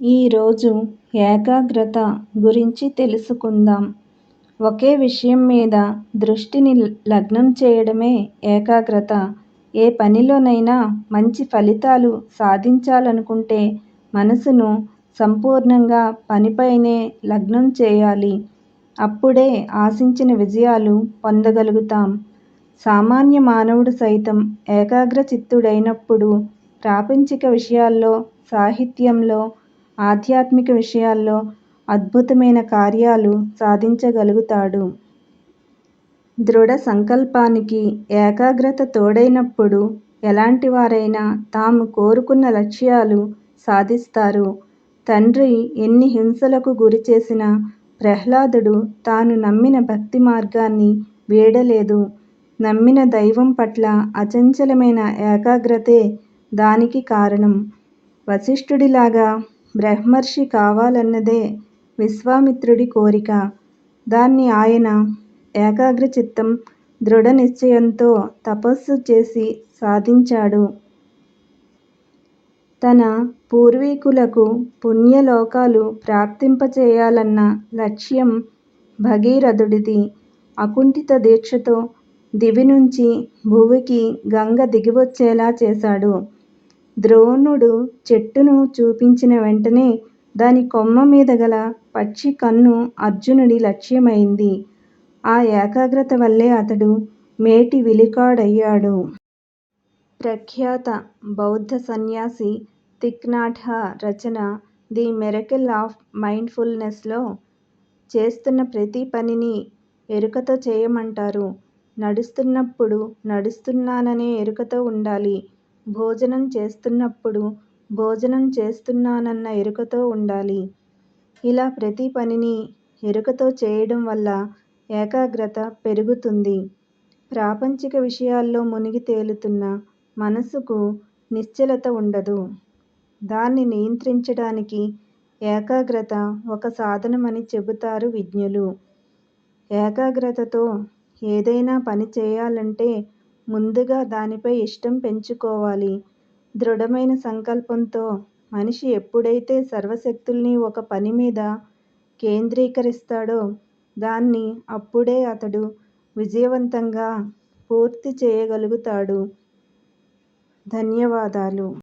ఈరోజు ఏకాగ్రత గురించి తెలుసుకుందాం. ఒకే విషయం మీద దృష్టిని లగ్నం చేయడమే ఏకాగ్రత. ఏ పనిలోనైనా మంచి ఫలితాలు సాధించాలనుకుంటే మనసును సంపూర్ణంగా పనిపైనే లగ్నం చేయాలి. అప్పుడే ఆశించిన విజయాలు పొందగలుగుతాం. సామాన్య మానవుడు సైతం ఏకాగ్రచిత్తుడైనప్పుడు ప్రాపంచిక విషయాల్లో, సాహిత్యంలో, ఆధ్యాత్మిక విషయాల్లో అద్భుతమైన కార్యాలు సాధించగలుగుతాడు. దృఢ సంకల్పానికి ఏకాగ్రత తోడైనప్పుడు ఎలాంటి వారైనా తాము కోరుకున్న లక్ష్యాలు సాధిస్తారు. తండ్రి ఎన్ని హింసలకు గురిచేసినా ప్రహ్లాదుడు తాను నమ్మిన భక్తి మార్గాన్ని వీడలేదు. నమ్మిన దైవం పట్ల అచంచలమైన ఏకాగ్రతే దానికి కారణం. వశిష్ఠుడిలాగా బ్రహ్మర్షి కావాలన్నదే విశ్వామిత్రుడి కోరిక. దాన్ని ఆయన ఏకాగ్రచిత్తం, దృఢనిశ్చయంతో తపస్సు చేసి సాధించాడు. తన పూర్వీకులకు పుణ్యలోకాలు ప్రాప్తింపచేయాలన్న లక్ష్యం భగీరథుడిది. అకుంఠిత దీక్షతో దివి నుంచి భువికి గంగ దిగివచ్చేలా చేశాడు. ద్రోణుడు చెట్టును చూపించిన వెంటనే దాని కొమ్మ మీద గల పక్షి కన్ను అర్జునుడి లక్ష్యమైంది. ఆ ఏకాగ్రత వల్లే అతడు మేటి విలికాడయ్యాడు ప్రఖ్యాత బౌద్ధ సన్యాసి తిక్నాఠ రచన 'ది మిరకిల్ ఆఫ్ మైండ్ఫుల్నెస్లో చేస్తున్న ప్రతి పనినీ ఎరుకతో చేయమంటారు. నడుస్తున్నప్పుడు నడుస్తున్నాననే ఎరుకతో ఉండాలి. భోజనం చేస్తున్నప్పుడు భోజనం చేస్తున్నానన్న ఎరుకతో ఉండాలి. ఇలా ప్రతి పనినీ ఎరుకతో చేయడం వల్ల ఏకాగ్రత పెరుగుతుంది. ప్రాపంచిక విషయాల్లో మునిగి తేలుతున్న మనసుకు నిశ్చలత ఉండదు. దాన్ని నియంత్రించడానికి ఏకాగ్రత ఒక సాధనమని చెబుతారు విజ్ఞులు. ఏకాగ్రతతో ఏదైనా పని చేయాలంటే ముందుగా దానిపై ఇష్టం పెంచుకోవాలి. దృఢమైన సంకల్పంతో మనిషి ఎప్పుడైతే సర్వశక్తుల్నీ ఒక పనిమీద కేంద్రీకరిస్తాడో దాన్ని అప్పుడే అతడు విజయవంతంగా పూర్తి చేయగలుగుతాడు. ధన్యవాదాలు